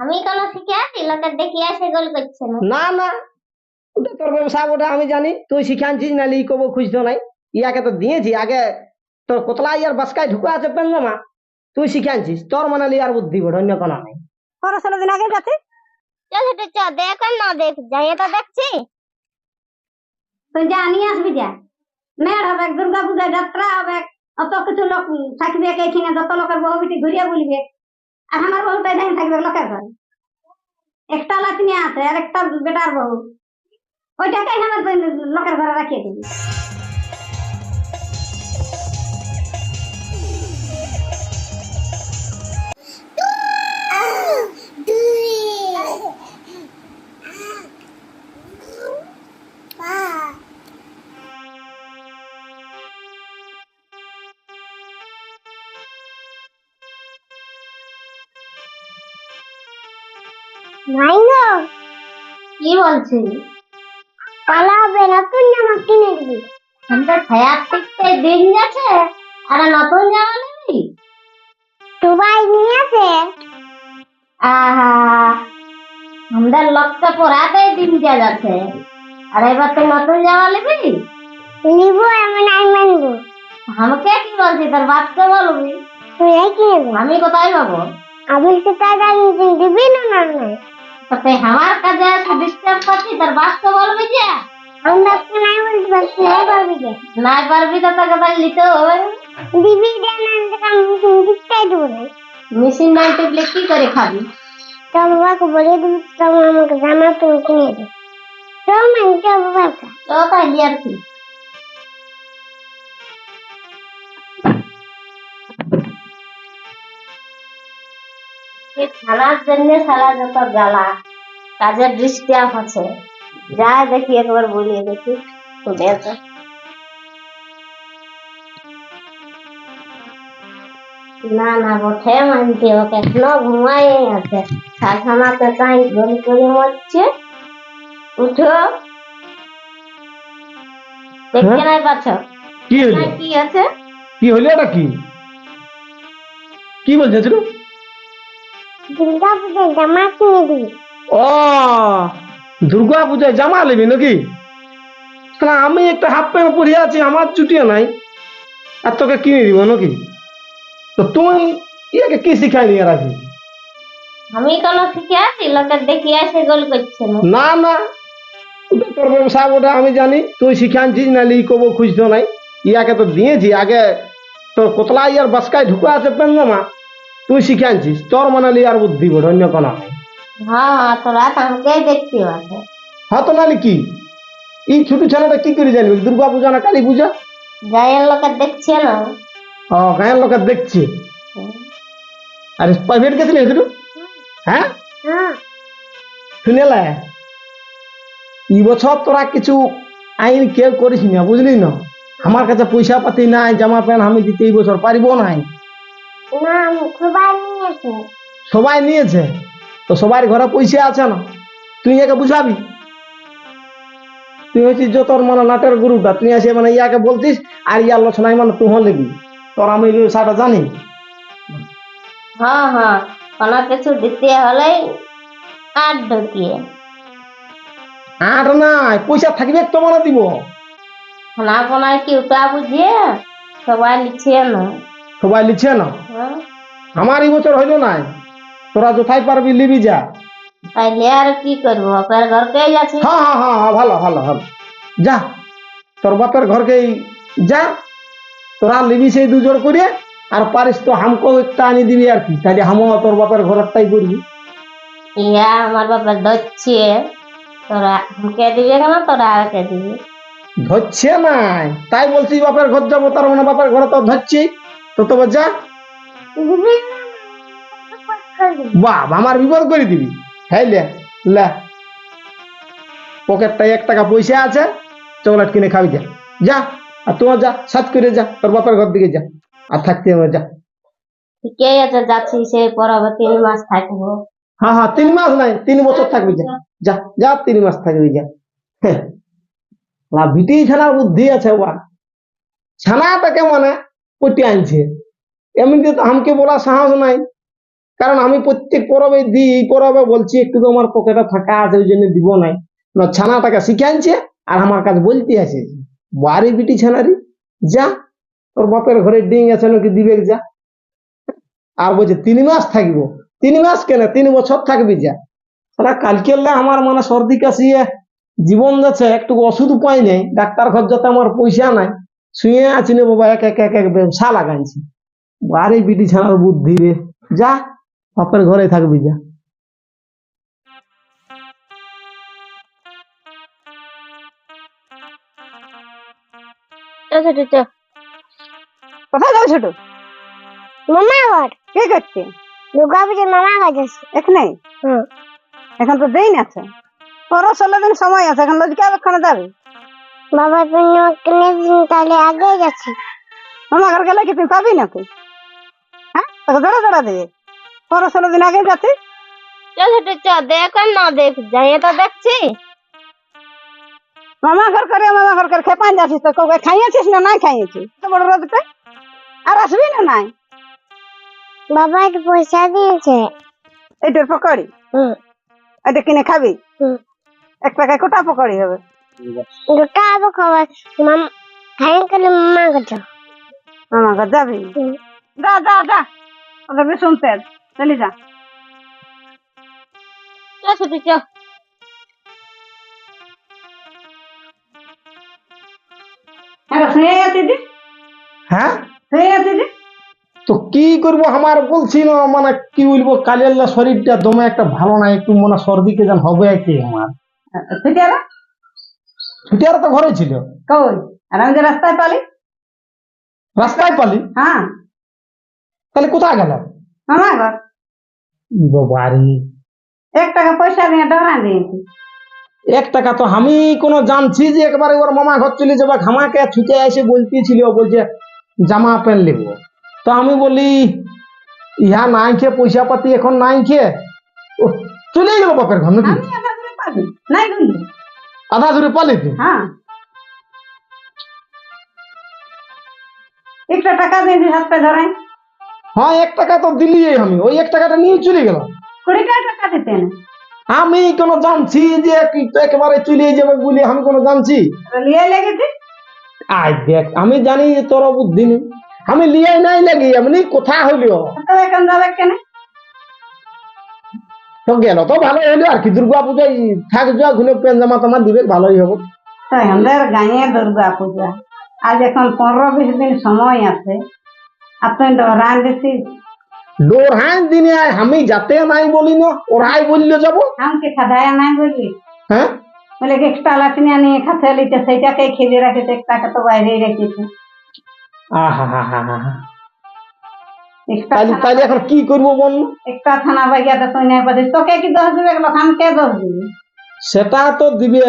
আমি কেন শিখে আছি লোকের দেখিয়ে সেগুলো করছে না। না না। ওটা তোর ব্যবসা ওটা আমি জানি। তুই শিখে আনছিস নাহলে ই কবো খুঁজতো নাই। ইয়াকে তো দিয়েছি আগে তোর কোতলা ইয়ার বাসকায় ঢুকে আছে পেঞ্জামা তুই শিখে আনছিস তোর মানে লিয়ার বুদ্ধি বড় অন্য কোনো নাই। পনেরো ষোলো দিন আগে যাচ্ছি। চল হেঁটে চ দেখ আর না দেখ যাই তো দেখছি। তুই যা নিয়ে আসবি যা। মেয়ের হবে দুর্গা পূজা যাত্রা হবে। অত কিছু লোক থাকবে এখানে? যত লোকের বউ বিটি ঘুরিয়ে বলবে। আর আমার বহুটা দেখেন থাকবে, লোকের ঘরে। একটা লাতিনি আছে, আর একটা বেটার বউ। ওইটাকে আমার লোকের ঘরে রাখিয়ে দিবি। নাই কি বলছিস পালাবে কিনে দিবি আমাদের ছায়া টিকতে দিন যাচ্ছে, আর নতুন জামা নিবি? নিয়েছে। আহা, আমাদের পরাতে দিন যা যাচ্ছে। আর এবার তুই নতুন জামা নিবি? নিব আমি নাই মানবো। আমাকে কি বলছি তোর বাপকে বলবি? তুই কি আমি কোথায় পাবো? তো তাই জানি তুই দিবি না না তো তুই আমার কাজে ডিস্টার্ব করছিস তোর বাপকে বলবি যে? আমি বাপকে নাই বলতে পারছি নাই পারবি যে? নাই পারবি তো তোকে তাই নিতে হবে। দিবি দে না আমি মেশিন দিতেই দেবো না। মেশিন নাই টিপলে কি করে খাবি? তো বাবাকে বলে দিবি তো আমাকে জামা তুমি কিনে দে তো মানে তো বাবাকে তো তাই আর কি? এই খানার জন্য সারা যত জ্বালা কাজের আছে যাই দেখি একবার বলিয়ে দেখি শুনে তো না না বটে মানতে ওকে এখনও ঘুমাই আছে। তাই ঘুম করে মরছে উঠো। দেখতে নাই পাচ্ছ? কি আছে? কি হইল এটা কি? কি বলছিস রে দুর্গা পূজায় জামা কিনে দিবি। ও দুর্গা পূজায় জামা নেবি নাকি? তাহলে আমি একটা হাফ প্যান্ট পরে আছি আমার চুটিয়ে নাই। আর তোকে কিনে দিব নাকি? তো তুই ইয়াকে কি শিখাই নিয়ে রাখি আমি কেন শিখে আছি লোকের দেখিয়ে সেগুলো করছে না। না তোর ব্যবসা ওটা আমি জানি। তুই শিখে আনছিস নাহলে ই কবো খুঁজতো নাই। ইয়াকে তো দিয়েছি আগে তোর কোতলা ইয়ার বাসকায় ঢুকে আছে পেঞ্জামা তুই শিখে আনছিস তোর মানে আর বুদ্ধি বড় অন্য কোনো হ্যাঁ। তো রাত আমাকে দেখতে আছে হ্যাঁ তো নাহলে কি? এই ছোট ছেলেটা কি করে জানবি? দুর্গা পূজা না কালী পূজা? গায়ের লোকের দেখছে না। ও গায়ের লোকে দেখছে? আরে প্রাইভেট গেছিলি একটু হ্যাঁ? হ্যাঁ। শুনেলে এই বছর তোরা কিছু আইন কেউ করিস না বুঝলি না? আমার কাছে পয়সা পাতি নাই জামা প্যান্ট আমি দিতে এই বছর পারিব নাই। না সবাই নিয়েছে। সবাই নিয়েছে? তো সবার ঘরে পয়সা আছে না? তুই একে বুঝাবি? তুই হচ্ছিস যে তোর মানে নাটের গুরুটা। তুই এসে মানে ইয়াকে বলতিস আর ইয়ার লোচনায় মানে তুই লিবি তোর আমি সাটা জানি। হ্যাঁ হ্যাঁ কোনো কিছু দিতে হলে কাঠ ঢুকিয়ে। আর নাই পয়সা থাকবে তো মানে দিব। খানা বানায় কি বুঝিয়ে সবাই লিখছে না সবাই লিখছে না হ্যাঁ। আমার এই বছর হইল নাই। তোরা যথাই পারবি লিবি যা। তাইলে আর কি করব? আপনার ঘরকে যাচ্ছি হ্যাঁ হ্যাঁ হ্যাঁ হ্যাঁ ভালো ভালো ভালো। যা তোর বাপের ঘরকে যা। তোরা লিবি সেই দুজোর করে আর পারিস তো হামকেও একটা আনি দিবি আর কি। তাহলে হামও তোর বাপের ঘরেরটাই করবি। ইয়া আমার বাবা ধরছে। তোরা আমাকে দিবে কেন? তোরা আর কে দিবি। ধরছে নাই। তাই বলছি বাপের ঘর যাব তার মানে বাপের ঘরে তো ধরছি। তো যা। বাপ আমার বিপদ করে দিবি। হ্যাঁ লে এক টাকা পয়সা আছে চকলেট কিনে খাবি যা। যা আর তোমার যা সাত করে যা তোর বাপের ঘর দিকে যা। আর থাকতে হবে যা। ঠিকই আছে যাচ্ছি সে তিন মাস থাকব। হ্যাঁ হ্যাঁ তিন মাস নাই তিন বছর থাকবি যা। যা যা তিন মাস থাকবি যা। হ্যাঁ। লা বিটি ছানার বুদ্ধি আছে ওয়া ছানাটাকে মানে পটি আনছে। এমনিতে তো আমাকে বলা সাহস নাই। কারণ আমি প্রত্যেক পরবে দিই, এই পরবে বলছি, একটু তো আমার পকেটে ফাঁকা আছে, ওই জন্য দিব নাই। না ছানাটাকে শিখে আনছে, আর আমার কাছে বলতে আছে, বাড়ি বিটি ছানারি, যা, তোর বাপের ঘরে ডিং আছে নাকি দিবে, যা। আর বলছে, তিন মাস থাকব। তিন মাস কেন? তিন বছর থাকবি, যা। সারা কালকে আমার মানে সর্দি কাশিয়ে জীবন যাচ্ছে, একটু ওষুধ পাই নেই, ডাক্তার ঘর যাতে আমার পয়সা নাই। শুয়ে আছি না বাবা এক এক এক এক ব্যবসা লাগাইছি বাড়ি বিটি ছানার বুদ্ধি রে। যা বাপের ঘরে থাকবি যা। ছোট ছোট কোথায় যাবে ছোট? মামা ঘর কে করছে? দুর্গা পুজোর মামা ঘর আছে এখানে এখন তো দিন আছে। পনেরো ষোলো দিন সময় আছে এখন লজকে যাবে। বাবা তুমি কিনে দিন তাহলে আগে যাচ্ছে মামা ঘর গেলে কি তুই পাবি নাকি? হ্যাঁ? তোকে জোড়া জোড়া দেবে। পনেরো ষোলো দিন আগে যাচ্ছে। ছোট ছোট দেখ আর না দেখ যাই তো দেখছি। মামা ঘর করে মামা ঘর করে খেপান যাচ্ছিস তো? কবে খাইয়েছিস না নাই খাইয়েছিস? তো বড় রোদতে আর আসবি না নাই? বাবা একটু পয়সা দিয়েছে। এইটার পকড়ি? হুম। এটা কিনে খাবি? হুম। এক টাকায় কোটা পকড়ি হবে। দুটা আবো খাবার মাম মামা যাবি? হুম। যা যা যা। ওদের বেশ শুনতে চলে যা। চল ছোট চল হ্যাঁ তো কি করব আমার বলছি না মানে কি বলব কালের শরীরটা দমে একটা ভালো না একটু মানে সর্দিকে যেন হবে কি আমার ছুটিয়ার তো ঘরে ছিল। কই? আর আমি যে রাস্তায় পালি? রাস্তায় পালি? হ্যাঁ। তাহলে কোথায় গেল? মামা ঘর। বাড়ি এক টাকা পয়সা দিয়ে ডরা দিয়েছি। এক টাকা তো আমি কোনো জানছি যে একবারে ওর মামা ঘর চলে যাবে আমাকে ছুটে এসে বলতেছিল বলছে জামা প্যান্ট নেব। তো আমি বলি ইহা নাই খেয়ে পয়সা পাতি এখন নাই খেয়ে চলে গেল বাপের ঘর নাকি? নাই আধা জুড়ে পালিতে হ্যাঁ। একটা টাকা দিয়ে দিস হাত পে ধরাই। হ্যাঁ এক টাকা তো দিলি আমি। ওই এক টাকাটা নিয়ে চলে গেল কুড়ি টাকা দিতে না আমি কোনো জানছি যে একেবারে চলে যাবে বলে আমি কোনো জানছি। লিয়ে লেগেছে? আয় দেখ আমি জানি তোর বুদ্ধি নেই। আমি লিয়ে নাই লাগি এমনি কোথা হইল? এখন যাবে কেন? তো গেল তো ভালো হইল আর কি দুর্গা পূজায় থাক যা ঘুরে পেন জামা তোমা দিবে ভালোই হব। আমাদের গাঁয়ে দুর্গা পূজা। আজ এখন পনেরো বিশ দিন সময় আছে। তুই ডরান ডোরহাই দিনে আমি যাতে নাই বলি না ওরাই বললে যাব। আমাকে খাদায়া নাই বলি? হ্যাঁ বলে একটা লাঠিনিয়া নিয়ে খাতে লিতে সেইটাকে রাখেছে একটাকে তো বাইরেই রেখেছে আহা হা হা হা। তাহলে তাহলে এখন কি করব বল? একটা থানা বাগিয়াতে তুই নাই পাচ্ছিস তোকে কি দোষ দিবে গেল আমাকে দোষ দিবি সেটা তো দিবে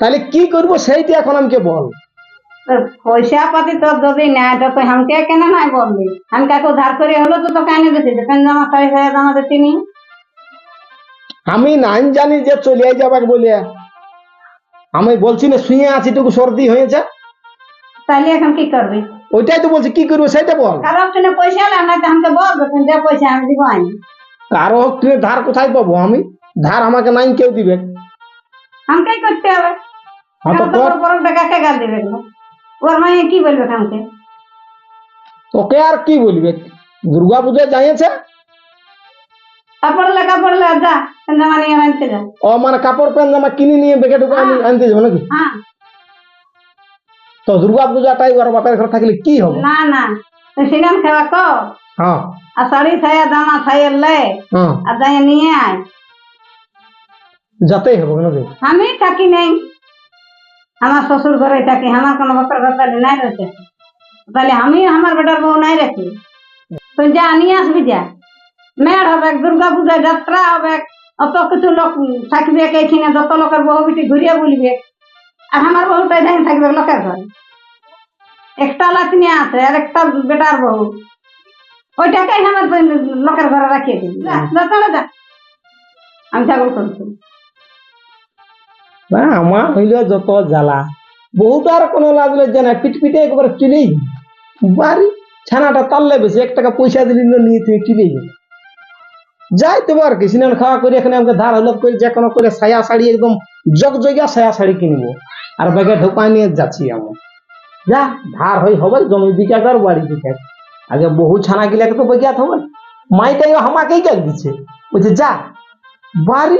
তাহলে কি করব সেইটা এখন আমাকে বল। পয়সা পাতি তোর যদি নাই তো তুই আমাকে কেন নাই বললি? আমি কাকে ধার করে হলো তো তোকে আনি দিছি। পেন জামা শাড়ি শাড়ি জামা দিতি নি আমি নাই জানি যে চলে যাবে বলে আমি বলছি না শুয়ে আছি টুকু সর্দি হয়েছে। তাহলে এখন কি করবি? ওইটাই তো বলছি কি করব সেটা বল। পয়সা পয়সা আমি দিব কারও ধার কোথায় পাবো আমি? ধার আমাকে নাই কেউ দিবে। আমাকে করতে হবে। হ্যাঁ মাইয়ে কি বলবে আমাকে তোকে আর কি বলবে? দুর্গা পূজায় যাইছে কাপড় লে কাপড় যা পেন জামা আনতে যা। ও মানে কাপড় প্যান্ট জামা কিনে নিয়ে বেগে ঢুকে আনতে যাব নাকি? হ্যাঁ। তো দুর্গা পূজাটাই ওর বাপের ঘর থাকলে কি হবে না না তুই সিনেম খেলা কর হ্যাঁ আর শাড়ি ছায়া জামা ছায়া লে হ্যাঁ আর যাই নিয়ে আয় যাতেই হবে নাকি আমি থাকি নেই আমার শ্বশুর ঘরে থাকি আমার কোনো বাপের ঘর তাহলে নাই রয়েছে তাহলে আমি আমার বেটার বউ নাই রাখি তুই যা নিয়ে আসবি যা মেয়ের হবে দুর্গা পূজা যাত্রা হবে অত কিছু লোক থাকবে এইখানে যত লোকের বউ বিটি ঘুরিয়ে বলবে আর আমার বহুটাই যাই থাকবে লোকের ঘরে। একটা লাতিনি আছে, আর একটা বেটার বউ। ওইটাকেই আমার লোকের ঘরে রাখিয়ে যা আমি ছাগল করছি না, আমার হইল যত জ্বালা। বহুত আর কোনো লাগলে জানা পিট পিটে একবার চলেই বাড়ি ছানাটা তাললে বেশি, এক টাকা পয়সা দিলি নিয়ে তুই টিপে গেল যাই আর কি সিনেমা খাওয়া করে, এখানে আমাকে ধার হলো করে, যে কোনো করে সায়া শাড়ি, একদম জগজগিয়া সায়া শাড়ি কিনবো। আর ব্যাগে ঢোকায় নিয়ে যাচ্ছি আমার যা, ধার হই হবে, জমি দিকে আর বাড়ি দিকে আগে বহু ছানা গিলাকে তো বইয়াত হবে। মাইটাই আমাকেই কাক দিচ্ছে বলছে, যা, বাড়ি